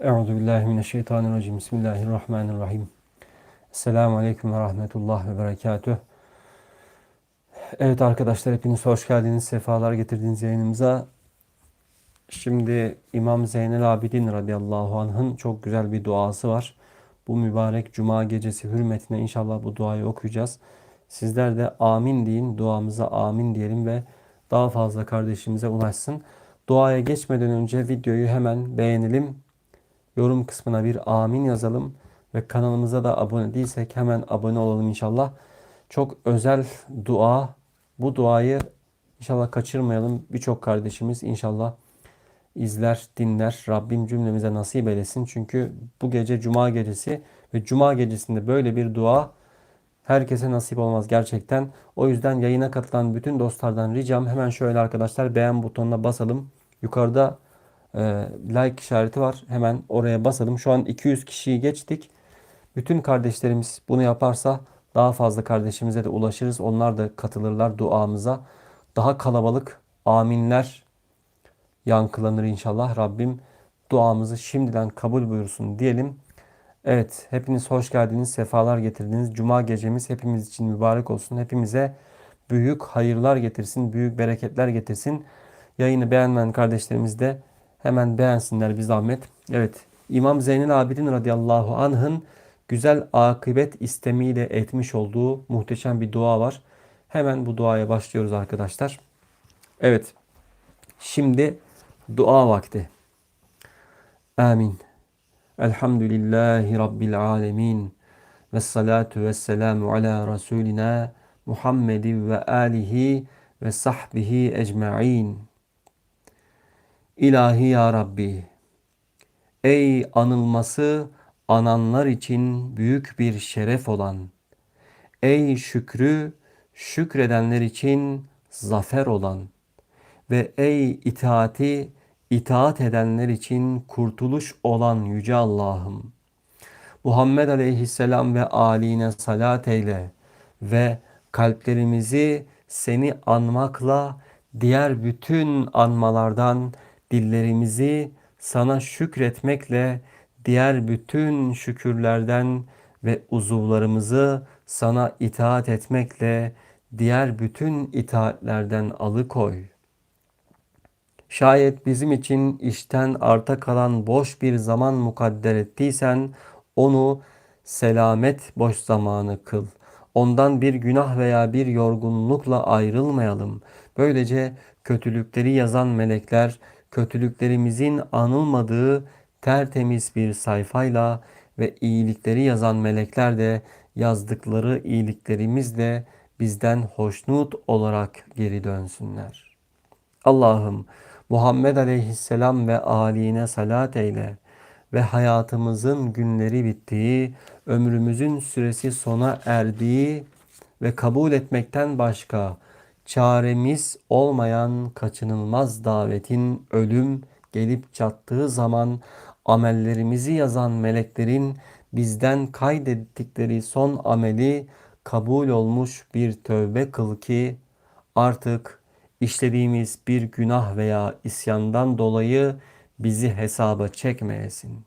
Euzu billahi mineşşeytanirracim. Bismillahirrahmanirrahim. Esselamu aleyküm ve rahmetullah ve berekatüh. Evet arkadaşlar hepiniz hoş geldiniz. Sefalar getirdiniz yayınımıza. Şimdi İmam Zeynel Abidin radıyallahu anh'ın çok güzel bir duası var. Bu mübarek cuma gecesi hürmetine inşallah bu duayı okuyacağız. Sizler de amin deyin, duamıza amin diyelim ve daha fazla kardeşimize ulaşsın. Duaya geçmeden önce videoyu hemen beğenelim. Yorum kısmına bir amin yazalım ve kanalımıza da abone değilsek hemen abone olalım inşallah. Çok özel dua. Bu duayı inşallah kaçırmayalım. Birçok kardeşimiz inşallah izler, dinler. Rabbim cümlemize nasip eylesin. Çünkü bu gece cuma gecesi ve cuma gecesinde böyle bir dua herkese nasip olmaz gerçekten. O yüzden yayına katılan bütün dostlardan ricam hemen şöyle arkadaşlar beğen butonuna basalım. Yukarıda like işareti var. Hemen oraya basalım. Şu an 200 kişiyi geçtik. Bütün kardeşlerimiz bunu yaparsa daha fazla kardeşimize de ulaşırız. Onlar da katılırlar duamıza. Daha kalabalık aminler yankılanır inşallah. Rabbim duamızı şimdiden kabul buyursun diyelim. Evet, hepiniz hoş geldiniz, sefalar getirdiniz. Cuma gecemiz hepimiz için mübarek olsun. Hepimize büyük hayırlar getirsin, büyük bereketler getirsin. Yayını beğenmeyen kardeşlerimiz de hemen beğensinler bir zahmet. Evet, İmam Zeynel Abidin radıyallahu anh'ın güzel akıbet istemiyle etmiş olduğu muhteşem bir dua var. Hemen bu duaya başlıyoruz arkadaşlar. Evet, şimdi dua vakti. Amin. Elhamdülillahi Rabbil alemin. Ve salatu ve selamu ala Resulina Muhammedin ve alihi ve sahbihi ecma'in. İlahi Ya Rabbi, ey anılması ananlar için büyük bir şeref olan, ey şükrü şükredenler için zafer olan ve ey itaati itaat edenler için kurtuluş olan Yüce Allah'ım. Muhammed Aleyhisselam ve aline salat eyle ve kalplerimizi seni anmakla diğer bütün anmalardan dillerimizi sana şükretmekle diğer bütün şükürlerden ve uzuvlarımızı sana itaat etmekle diğer bütün itaatlerden alıkoy. Şayet bizim için işten arta kalan boş bir zaman mukadder ettiysen onu selamet boş zamanı kıl. Ondan bir günah veya bir yorgunlukla ayrılmayalım. Böylece kötülükleri yazan melekler kötülüklerimizin anılmadığı tertemiz bir sayfayla ve iyilikleri yazan melekler de yazdıkları iyiliklerimizle bizden hoşnut olarak geri dönsünler. Allah'ım Muhammed Aleyhisselam ve aline salat eyle ve hayatımızın günleri bittiği, ömrümüzün süresi sona erdiği ve kabul etmekten başka çaremiz olmayan kaçınılmaz davetin ölüm gelip çattığı zaman amellerimizi yazan meleklerin bizden kaydettikleri son ameli kabul olmuş bir tövbe kıl ki artık işlediğimiz bir günah veya isyandan dolayı bizi hesaba çekmeyesin.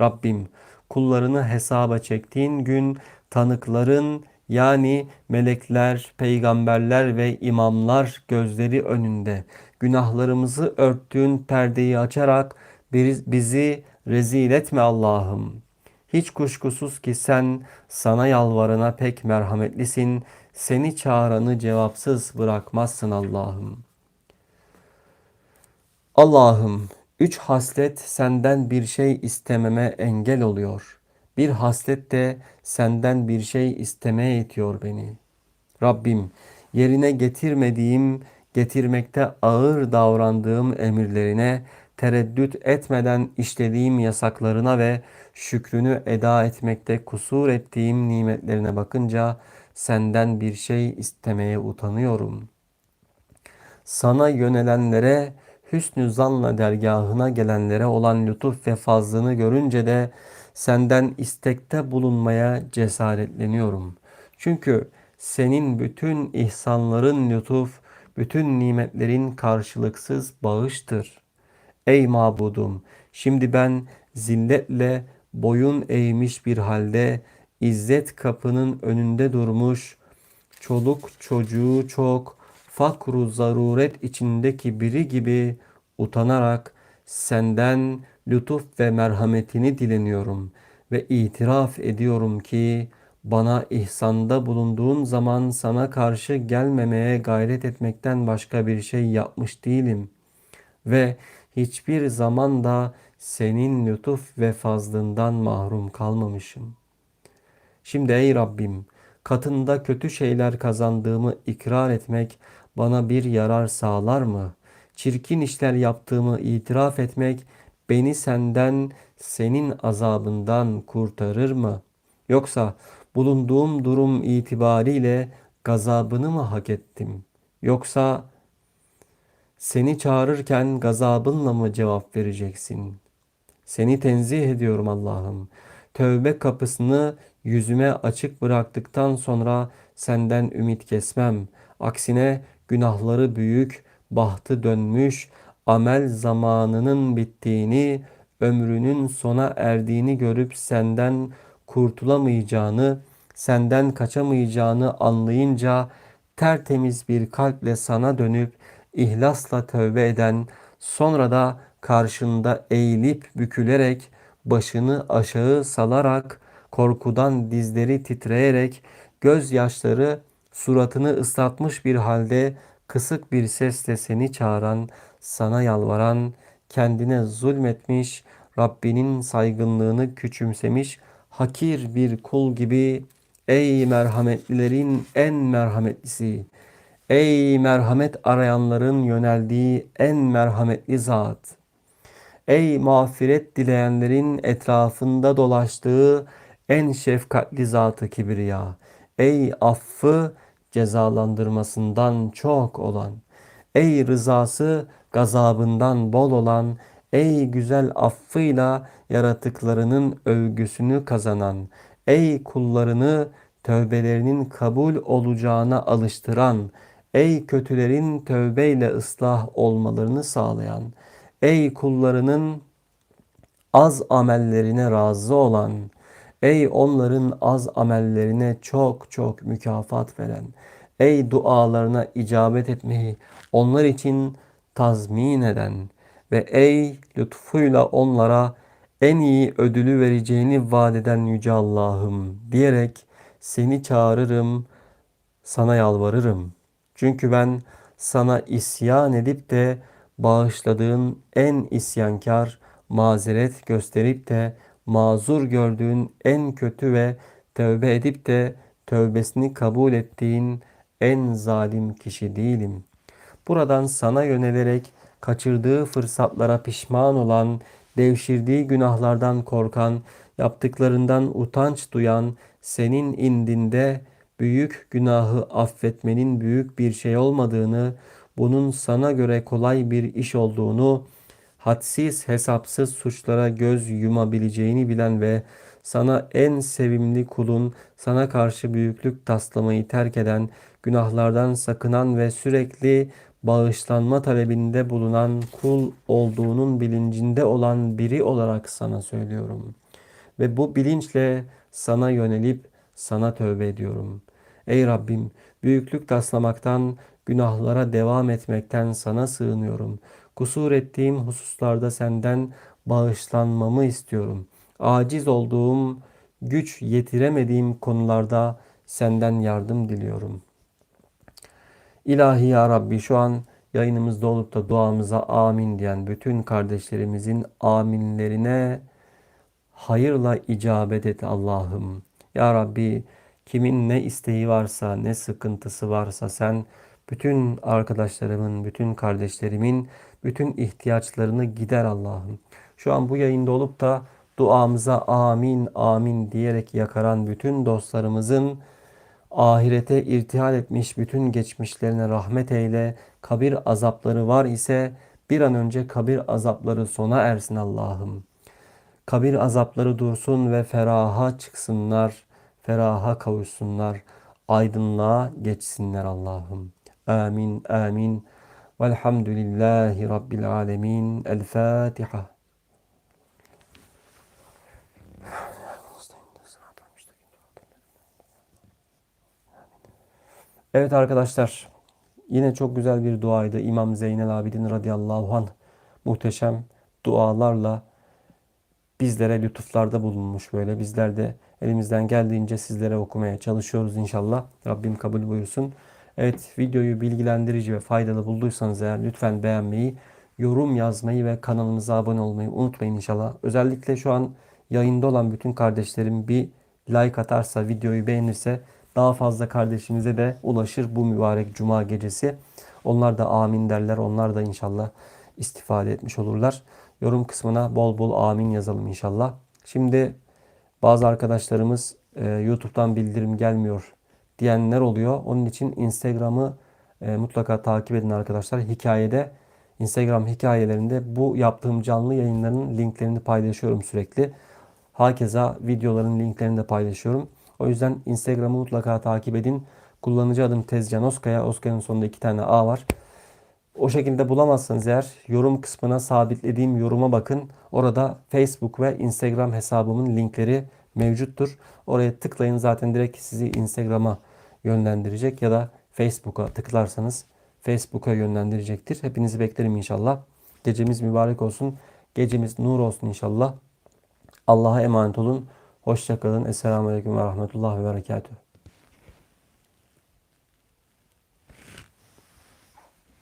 Rabbim kullarını hesaba çektiğin gün tanıkların yani melekler, peygamberler ve imamlar gözleri önünde günahlarımızı örttüğün perdeyi açarak bizi rezil etme Allah'ım. Hiç kuşkusuz ki sen sana yalvarana pek merhametlisin. Seni çağıranı cevapsız bırakmazsın Allah'ım. Allah'ım üç haslet senden bir şey istememe engel oluyor. Bir haslet de senden bir şey istemeye itiyor beni. Rabbim yerine getirmediğim, getirmekte ağır davrandığım emirlerine, tereddüt etmeden işlediğim yasaklarına ve şükrünü eda etmekte kusur ettiğim nimetlerine bakınca senden bir şey istemeye utanıyorum. Sana yönelenlere, hüsnü zanla dergahına gelenlere olan lütuf ve fazlını görünce de senden istekte bulunmaya cesaretleniyorum. Çünkü senin bütün ihsanların lütuf, bütün nimetlerin karşılıksız bağıştır. Ey mabudum, şimdi ben zilletle boyun eğmiş bir halde İzzet kapının önünde durmuş, çoluk çocuğu çok, fakru zaruret içindeki biri gibi utanarak senden lütuf ve merhametini dileniyorum ve itiraf ediyorum ki bana ihsanda bulunduğun zaman sana karşı gelmemeye gayret etmekten başka bir şey yapmış değilim ve hiçbir zaman da senin lütuf ve fazlından mahrum kalmamışım. Şimdi ey Rabbim, katında kötü şeyler kazandığımı ikrar etmek bana bir yarar sağlar mı? Çirkin işler yaptığımı itiraf etmek beni senden, senin azabından kurtarır mı? Yoksa bulunduğum durum itibariyle gazabını mı hak ettim? Yoksa seni çağırırken gazabınla mı cevap vereceksin? Seni tenzih ediyorum Allah'ım. Tövbe kapısını yüzüme açık bıraktıktan sonra senden ümit kesmem. Aksine günahları büyük, bahtı dönmüş, amel zamanının bittiğini, ömrünün sona erdiğini görüp senden kurtulamayacağını, senden kaçamayacağını anlayınca tertemiz bir kalple sana dönüp ihlasla tövbe eden, sonra da karşında eğilip bükülerek, başını aşağı salarak, korkudan dizleri titreyerek, gözyaşları suratını ıslatmış bir halde kısık bir sesle seni çağıran, sana yalvaran, kendine zulmetmiş, Rabbinin saygınlığını küçümsemiş, hakir bir kul gibi ey merhametlilerin en merhametlisi, ey merhamet arayanların yöneldiği en merhametli zat, ey mağfiret dileyenlerin etrafında dolaştığı en şefkatli zatı kibriya, ey affı cezalandırmasından çok olan, ey rızası gazabından bol olan, ey güzel affıyla yaratıklarının övgüsünü kazanan, ey kullarını tövbelerinin kabul olacağına alıştıran, ey kötülerin tövbeyle ıslah olmalarını sağlayan, ey kullarının az amellerine razı olan, ey onların az amellerine çok çok mükafat veren, ey dualarına icabet etmeyi onlar için tazmin eden ve ey lütfuyla onlara en iyi ödülü vereceğini vaat eden Yüce Allah'ım diyerek seni çağırırım, sana yalvarırım. Çünkü ben sana isyan edip de bağışladığın en isyankar, mazeret gösterip de mazur gördüğün en kötü ve tövbe edip de tövbesini kabul ettiğin en zalim kişi değilim. Buradan sana yönelerek kaçırdığı fırsatlara pişman olan, devşirdiği günahlardan korkan, yaptıklarından utanç duyan, senin indinde büyük günahı affetmenin büyük bir şey olmadığını, bunun sana göre kolay bir iş olduğunu, hadsiz hesapsız suçlara göz yumabileceğini bilen ve sana en sevimli kulun, sana karşı büyüklük taslamayı terk eden, günahlardan sakınan ve sürekli bağışlanma talebinde bulunan kul olduğunun bilincinde olan biri olarak sana söylüyorum. Ve bu bilinçle sana yönelip sana tövbe ediyorum. Ey Rabbim büyüklük taslamaktan, günahlara devam etmekten sana sığınıyorum. Kusur ettiğim hususlarda senden bağışlanmamı istiyorum. Aciz olduğum, güç yetiremediğim konularda senden yardım diliyorum. İlahi ya Rabbi şu an yayınımızda olup da duamıza amin diyen bütün kardeşlerimizin aminlerine hayırla icabet et Allah'ım. Ya Rabbi kimin ne isteği varsa, ne sıkıntısı varsa sen bütün arkadaşlarımın, bütün kardeşlerimin bütün ihtiyaçlarını gider Allah'ım. Şu an bu yayında olup da duamıza amin amin diyerek yakaran bütün dostlarımızın ahirete irtihal etmiş bütün geçmişlerine rahmet eyle. Kabir azapları var ise bir an önce kabir azapları sona ersin Allah'ım. Kabir azapları dursun ve feraha çıksınlar, feraha kavuşsunlar, aydınlığa geçsinler Allah'ım. Amin, amin. Velhamdülillahi Rabbil alemin. El Fatiha. Evet arkadaşlar yine çok güzel bir duaydı. İmam Zeynel Abidin radıyallahu anh muhteşem dualarla bizlere lütuflarda bulunmuş böyle. Bizler de elimizden geldiğince sizlere okumaya çalışıyoruz inşallah. Rabbim kabul buyursun. Evet videoyu bilgilendirici ve faydalı bulduysanız eğer lütfen beğenmeyi, yorum yazmayı ve kanalımıza abone olmayı unutmayın inşallah. Özellikle şu an yayında olan bütün kardeşlerim bir like atarsa, videoyu beğenirse daha fazla kardeşimize de ulaşır bu mübarek cuma gecesi. Onlar da amin derler. Onlar da inşallah istifade etmiş olurlar. Yorum kısmına bol bol amin yazalım inşallah. Şimdi bazı arkadaşlarımız e, YouTube'dan bildirim gelmiyor diyenler oluyor. Onun için Instagram'ı e, mutlaka takip edin arkadaşlar. Hikayede Instagram hikayelerinde bu yaptığım canlı yayınların linklerini paylaşıyorum sürekli. Hakeza videoların linklerini de paylaşıyorum. O yüzden Instagram'ı mutlaka takip edin. Kullanıcı adım Tezcan Oskaya. Oskaya'nın sonunda iki tane A var. O şekilde bulamazsanız eğer yorum kısmına sabitlediğim yoruma bakın. Orada Facebook ve Instagram hesabımın linkleri mevcuttur. Oraya tıklayın zaten direkt sizi Instagram'a yönlendirecek ya da Facebook'a tıklarsanız Facebook'a yönlendirecektir. Hepinizi beklerim inşallah. Gecemiz mübarek olsun. Gecemiz nur olsun inşallah. Allah'a emanet olun. Hoşçakalın. Esselamu Aleyküm ve Rahmetullah ve Berekatuhu.